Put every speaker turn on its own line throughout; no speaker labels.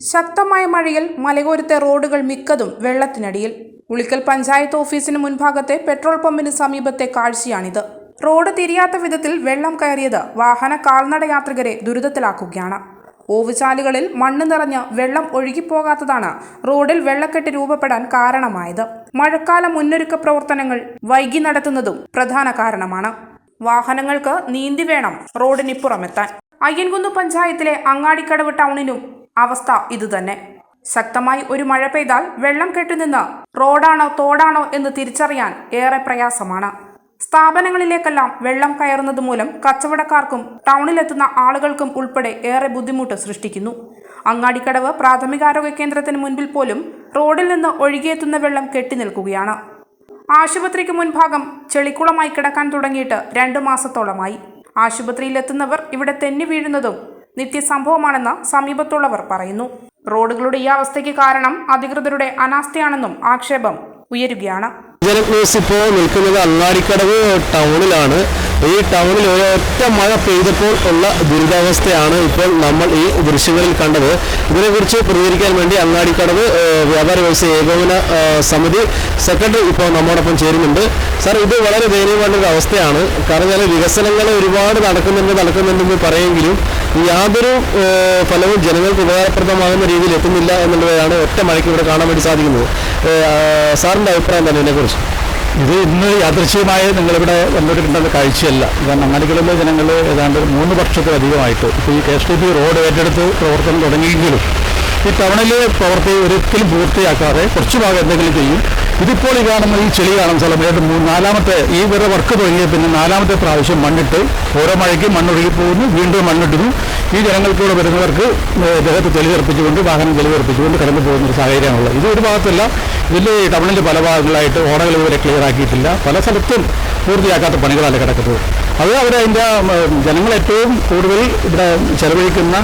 ശക്തമായ മഴയിൽ മലയോരത്തെ റോഡുകൾ മിക്കതും വെള്ളത്തിനടിയിൽ. ഉളിക്കൽ പഞ്ചായത്ത് ഓഫീസിന് മുൻഭാഗത്തെ പെട്രോൾ പമ്പിന് സമീപത്തെ കാഴ്ചയാണിത്. റോഡ് തിരിയാത്ത വിധത്തിൽ വെള്ളം കയറിയത് വാഹന കാൽനട യാത്രികരെ ദുരിതത്തിലാക്കുകയാണ്. ഓവുചാലുകളിൽ മണ്ണ് നിറഞ്ഞ് വെള്ളം ഒഴുകിപ്പോകാത്തതാണ് റോഡിൽ വെള്ളക്കെട്ട് രൂപപ്പെടാൻ കാരണമായത്. മഴക്കാല മുന്നൊരുക്ക പ്രവർത്തനങ്ങൾ വൈകി നടത്തുന്നതും പ്രധാന കാരണമാണ്. വാഹനങ്ങൾക്ക് നീന്തി വേണം റോഡിനിപ്പുറമെത്താൻ അയ്യൻകുന്ന് പഞ്ചായത്തിലെ അങ്ങാടിക്കടവ് ടൗണിനും അവസ്ഥ ഇതുതന്നെ. ശക്തമായി ഒരു മഴ പെയ്താൽ വെള്ളം കെട്ടിനിന്ന് റോഡാണോ തോടാണോ എന്ന് തിരിച്ചറിയാൻ ഏറെ പ്രയാസമാണ്. സ്ഥാപനങ്ങളിലേക്കെല്ലാം വെള്ളം കയറുന്നത് മൂലം കച്ചവടക്കാർക്കും ടൗണിലെത്തുന്ന ആളുകൾക്കും ഉൾപ്പെടെ ഏറെ ബുദ്ധിമുട്ട് സൃഷ്ടിക്കുന്നു. അങ്ങാടിക്കടവ് പ്രാഥമികാരോഗ്യ കേന്ദ്രത്തിന് മുൻപിൽ പോലും റോഡിൽ നിന്ന് ഒഴുകിയെത്തുന്ന വെള്ളം കെട്ടിനിൽക്കുകയാണ്. ആശുപത്രിക്ക് മുൻഭാഗം ചെളിക്കുളമായി കിടക്കാൻ തുടങ്ങിയിട്ട് രണ്ടു മാസത്തോളമായി. ആശുപത്രിയിലെത്തുന്നവർ ഇവിടെ തെന്നി വീഴുന്നതും നിത്യസംഭവമാണെന്ന് സമീപത്തുള്ളവർ പറയുന്നു. റോഡുകളുടെ ഈ അവസ്ഥയ്ക്ക് കാരണം അധികൃതരുടെ അനാസ്ഥയാണെന്നും ആക്ഷേപം ഉയരുകയാണ്.
ന്യൂസ് ഇപ്പോൾ നിൽക്കുന്നത് അങ്ങാടിക്കടവ് ടൗണിലാണ് ഈ ടൗണിൽ ഒരൊറ്റ മഴ പെയ്തപ്പോൾ ഉള്ള ദുരിതാവസ്ഥയാണ് ഇപ്പോൾ നമ്മൾ ഈ ദൃശ്യങ്ങളിൽ കണ്ടത്. ഇതിനെക്കുറിച്ച് പ്രതികരിക്കാൻ വേണ്ടി അങ്ങാടിക്കടവ് വ്യാപാര വ്യവസായ ഏകോപന സമിതി സെക്രട്ടറി ഇപ്പോൾ നമ്മോടൊപ്പം ചേരുന്നുണ്ട്. സാർ ഇത് വളരെ ദയനീയമായിട്ടൊരു അവസ്ഥയാണ്. കാരണം ഞാൻ വികസനങ്ങൾ ഒരുപാട് നടക്കുന്നുണ്ട് നടക്കുന്നുണ്ടെന്ന് പറയുമെങ്കിലും യാതൊരു ഫലവും ജനങ്ങൾക്ക് ഉപകാരപ്രദമാകുന്ന രീതിയിൽ എത്തുന്നില്ല എന്നുള്ളതാണ് ഒറ്റ മഴയ്ക്ക് ഇവിടെ കാണാൻ വേണ്ടി സാധിക്കുന്നത്. സാറിന്റെ അഭിപ്രായം തന്നെ ഇതിനെക്കുറിച്ച്?
ഇത് ഇന്ന് യാദൃശ്യമായി നിങ്ങളിവിടെ വന്നിട്ടുണ്ടെന്ന കാഴ്ചയല്ല. കാരണം അങ്ങാടികളിലെ ജനങ്ങൾ ഏതാണ്ട് മൂന്ന് വർഷത്തിലധികമായിട്ട് ഇപ്പോൾ ഈ K S T P road ഏറ്റെടുത്ത് പ്രവർത്തനം തുടങ്ങിയെങ്കിലും ഈ ടൗണിലെ പ്രവൃത്തി ഒരിക്കലും പൂർത്തിയാക്കാതെ കുറച്ച് ഭാഗം എന്തെങ്കിലും ചെയ്യും. ഇതിപ്പോൾ ഈ കാണുന്ന ഈ ചെളി കാണുന്ന സ്ഥലം ഏതാണ്ട് നാലാമത്തെ ഈ ഇവരുടെ വർക്ക് തുടങ്ങിയ പിന്നെ നാലാമത്തെ പ്രാവശ്യം മണ്ണിട്ട് ഓരോ മഴയ്ക്കും മണ്ണൊഴുകി പോകുന്നു വീണ്ടും മണ്ണിട്ടുന്നു ഈ ജനങ്ങൾക്കൂടെ വരുന്നവർക്ക് ദേഹത്ത് തെളി തെറിപ്പിച്ചുകൊണ്ട് വാഹനം തെളി തെറിപ്പിച്ചുകൊണ്ട് കടന്നു പോകുന്ന ഒരു സാഹചര്യമാണുള്ളത്. ഇത് ഒരു ഭാഗത്തല്ല ഇതിൽ ടൗണിന്റെ പല ഭാഗങ്ങളായിട്ട് ഓടകൾ ഇവരെ ക്ലിയർ ആക്കിയിട്ടില്ല. പല സ്ഥലത്തും പൂർത്തിയാക്കാത്ത പണികളല്ല കിടക്കുന്നത്. അത് അവരതിന്റെ അതിന്റെ ജനങ്ങൾ ഏറ്റവും കൂടുതൽ ഇവിടെ ചെലവഴിക്കുന്ന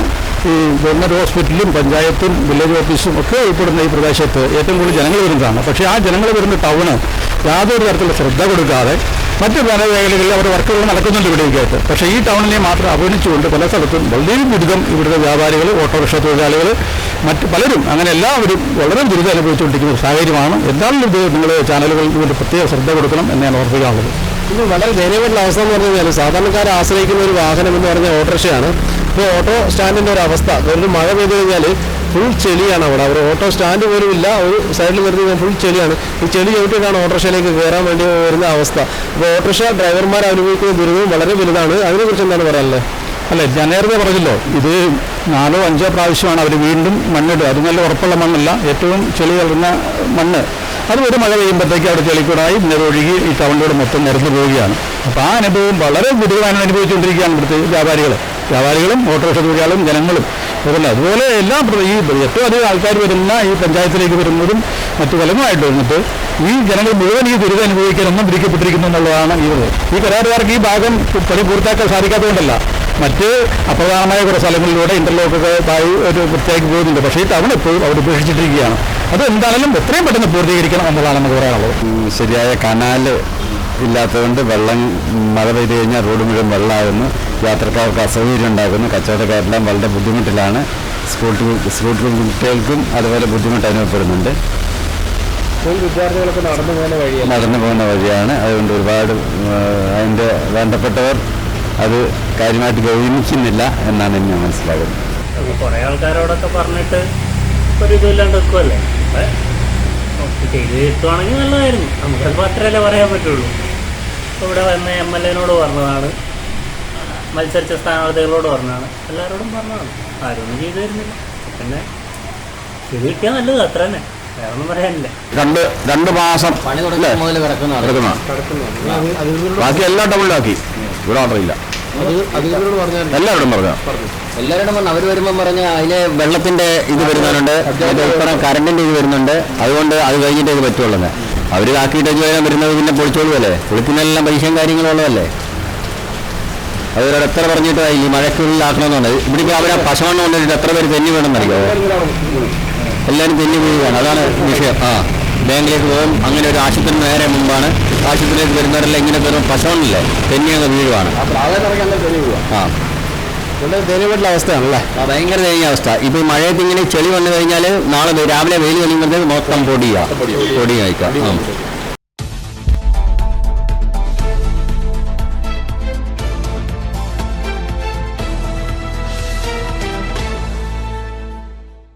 ഈ ഗവൺമെന്റ് ഹോസ്പിറ്റലും പഞ്ചായത്തും വില്ലേജ് ഓഫീസും ഒക്കെ ഉൾപ്പെടുന്ന ഈ പ്രദേശത്ത് ഏറ്റവും കൂടുതൽ ജനങ്ങൾ വരുന്നതാണ്. പക്ഷേ ആ ജനങ്ങൾ വരുന്ന ടൗണ് യാതൊരു തരത്തിലുള്ള ശ്രദ്ധ കൊടുക്കാതെ മറ്റ് പല മേഖലകളിൽ അവർ വർക്കുകൾ നടക്കുന്നുണ്ട് ഇവിടേക്കായിട്ട് പക്ഷേ ഈ ടൗണിനെ മാത്രം അവഗണിച്ചുകൊണ്ട് പല സ്ഥലത്തും വളരെ ദുരിതം ഇവിടുത്തെ വ്യാപാരികൾ ഓട്ടോറിക്ഷ തൊഴിലാളികൾ മറ്റ് പലരും അങ്ങനെ എല്ലാവരും വളരെ ദുരിതം അനുഭവിച്ചുകൊണ്ടിരിക്കുന്ന സാഹചര്യമാണ്. എന്താണെങ്കിലും ഇത് നിങ്ങൾ ചാനലുകൾ ഇതിന്റെ പ്രത്യേക ശ്രദ്ധ കൊടുക്കണം എന്ന് ഞാൻ ഓർപ്പിക്കാനുള്ളത്
ഇത് വളരെ ദയനീയമായിട്ടുള്ള അവസ്ഥ എന്ന് പറഞ്ഞു കഴിഞ്ഞാൽ സാധാരണക്കാരെ ആശ്രയിക്കുന്ന ഒരു വാഹനം എന്ന് പറഞ്ഞാൽ ഓട്ടോറിക്ഷയാണ്. ഇപ്പോൾ ഓട്ടോ സ്റ്റാൻഡിന്റെ ഒരു അവസ്ഥ. ഒരു മഴ പെയ്ത് കഴിഞ്ഞാൽ ഫുൾ ചെളിയാണ് അവിടെ. അവർ ഓട്ടോ സ്റ്റാൻഡ് പോലും ഇല്ല. ഒരു സൈഡിൽ വരുന്നത് ഫുൾ ചെളിയാണ്. ഈ ചെളി ചവിട്ടിയിട്ടാണ് ഓട്ടോറിക്ഷയിലേക്ക് കയറാൻ വേണ്ടി വരുന്ന അവസ്ഥ. അപ്പോൾ ഓട്ടോറിക്ഷ ഡ്രൈവർമാർ അനുഭവിക്കുന്ന ദുരിതവും വളരെ വലുതാണ്. അതിനെക്കുറിച്ച് എന്താണ് പറയാനുള്ളത്?
അല്ല ഞാൻ നേരത്തെ പറഞ്ഞല്ലോ ഇത് നാലോ അഞ്ചോ പ്രാവശ്യമാണ് അവർ വീണ്ടും മണ്ണിടുക. അത് നല്ല ഉറപ്പുള്ള മണ്ണല്ല. ഏറ്റവും ചെളി കലർന്ന മണ്ണ്. അത് ഒരു മഴ പെയ്യുമ്പോഴത്തേക്ക് അവിടെ ചെളിക്കൂടായി നിറൊഴുകി ഈ ടൗണിലൂടെ മൊത്തം നിരന്നു പോവുകയാണ്. അപ്പോൾ ആ അനുഭവം വളരെ ബുദ്ധിമുട്ടാണ് അനുഭവിച്ചുകൊണ്ടിരിക്കുകയാണ് ഇവിടുത്തെ വ്യാപാരികൾ വ്യാപാരികളും ഓട്ടോറിക്ഷ തൊഴിലാളികളും ജനങ്ങളും അതുപോലെ അതുപോലെ എല്ലാ ഈ ഏറ്റവും അധികം ആൾക്കാർ വരുന്ന ഈ പഞ്ചായത്തിലേക്ക് വരുന്നതും മറ്റു പലതുമായിട്ട് വന്നിട്ട് ഈ ജനങ്ങൾ മുഴുവൻ ഈ ദുരിതം അനുഭവിക്കാനൊന്നും വിധിക്കപ്പെട്ടിരിക്കുന്നു എന്നുള്ളതാണ് ഈ ഈ കരാറുകാർക്ക് ഈ ഭാഗം പണി പൂർത്തിയാക്കാൻ സാധിക്കാത്തതുകൊണ്ടല്ല. മറ്റ് അപ്രധാനമായ കുറേ സ്ഥലങ്ങളിലൂടെ ഇന്റർലോക്കൊക്കെ ആയി ഒരു വൃത്തിയാക്കി പോകുന്നുണ്ട് പക്ഷേ ഈ ടൗൺ എപ്പോഴും അവർ ഉപേക്ഷിച്ചിട്ടിരിക്കുകയാണ്. അത് എന്തായാലും എത്രയും പെട്ടെന്ന് പൂർത്തീകരിക്കണം എന്നുള്ളതാണ് നമുക്ക് പറയാനുള്ളത്.
ശരിയായ കനാല് ഇല്ലാത്തതുകൊണ്ട് വെള്ളം മഴ പെയ്ത് കഴിഞ്ഞാൽ റോഡ് മുഴുവൻ വെള്ളമാകുന്നു. യാത്രക്കാർക്ക് അസൗകര്യം ഉണ്ടാക്കുന്നു കച്ചവടക്കാരെല്ലാം വളരെ ബുദ്ധിമുട്ടിലാണ്. സ്കൂൾ സ്കൂൾ കുട്ടികൾക്കും അതുപോലെ ബുദ്ധിമുട്ട് അനുഭവപ്പെടുന്നുണ്ട്.
വിദ്യാർത്ഥികളൊക്കെ നടന്നു പോകുന്ന വഴിയാണ്
നടന്നു പോകുന്ന വഴിയാണ്. അതുകൊണ്ട് ഒരുപാട് അതിന്റെ വേണ്ടപ്പെട്ടവർ അത് കാര്യമായിട്ട് ഗൗനിക്കുന്നില്ല എന്നാണ് ഞാൻ
മനസ്സിലാകുന്നത്. കുറേ ആൾക്കാരോടൊക്കെ പറഞ്ഞിട്ട് ഒരു ഇതുമില്ലാണ്ട് നിൽക്കുമല്ലേ അപ്പം ചെയ്ത് കിട്ടുവാണെങ്കിൽ നല്ലതായിരുന്നു. നമുക്കത് അത്രയല്ലേ പറയാൻ പറ്റുള്ളൂ. ഇവിടെ വന്ന എം എൽ എനോട് പറഞ്ഞതാണ്. മത്സരിച്ച സ്ഥാനാർത്ഥികളോട് പറഞ്ഞതാണ്. എല്ലാവരോടും പറഞ്ഞതാണ്. ആരും ഒന്നും ചെയ്തു തരുന്നില്ല പിന്നെ ചെയ്ത് കിട്ടിയാൽ നല്ലത് അത്ര തന്നെ.
രണ്ട് രണ്ട് മാസം ബാക്കി എല്ലാം ആക്കി ഇവിടെ മാത്രമില്ല
അധികൃതരോട് പറഞ്ഞാൽ
എല്ലാവരും പറഞ്ഞു?
എല്ലാവരോടും പറഞ്ഞു. അവർ വരുമ്പോൾ പറഞ്ഞ അതിലെ വെള്ളത്തിന്റെ ഇത് വരുന്നുണ്ട് കറണ്ടിന്റെ ഇത് വരുന്നുണ്ട്. അതുകൊണ്ട് അത് കഴിഞ്ഞിട്ട് ഇത് പറ്റുള്ളൂ അവർ ആക്കിയിട്ട് വരാൻ വരുന്നത് പിന്നെ പൊളിച്ചോളുമല്ലേ പൊളിക്കുന്നതെല്ലാം പൈസയും കാര്യങ്ങളും ഉള്ളതല്ലേ? അവരോട് എത്ര പറഞ്ഞിട്ട് ഈ മഴയ്ക്കുള്ളിൽ ആക്കണമെന്നുണ്ട് ഇവിടേക്ക് അവരെ പശമണ്ണം കൊണ്ടിട്ട് എത്ര പേര് തെന്നി വേണമെന്നറിയോ എല്ലാവരും തെന്നി വീഴുകയാണ് അതാണ് വിഷയം. ആ. ബാങ്കിലേക്ക് പോകും. അങ്ങനെ ഒരു ആശുപത്രി നേരെ മുമ്പാണ്. ആശുപത്രിയിലേക്ക് വരുന്നവരെല്ലാം ഇങ്ങനെ കയറും പശോണില്ലേ തെന്നി അങ്ങ് വീഴുവാണ് ആ.
ദയനീയമായിട്ടുള്ള അവസ്ഥയാണല്ലേ?
ഭയങ്കര തെളിഞ്ഞ അവസ്ഥ. ഇപ്പൊ മഴയത്ത് ഇങ്ങനെ ചെളി വന്നു കഴിഞ്ഞാൽ നാളെ രാവിലെ വെയിൽ കഴിയുമ്പോഴത്തേക്ക് മൊത്തം പൊടിയാ. പൊടി കഴിക്കാം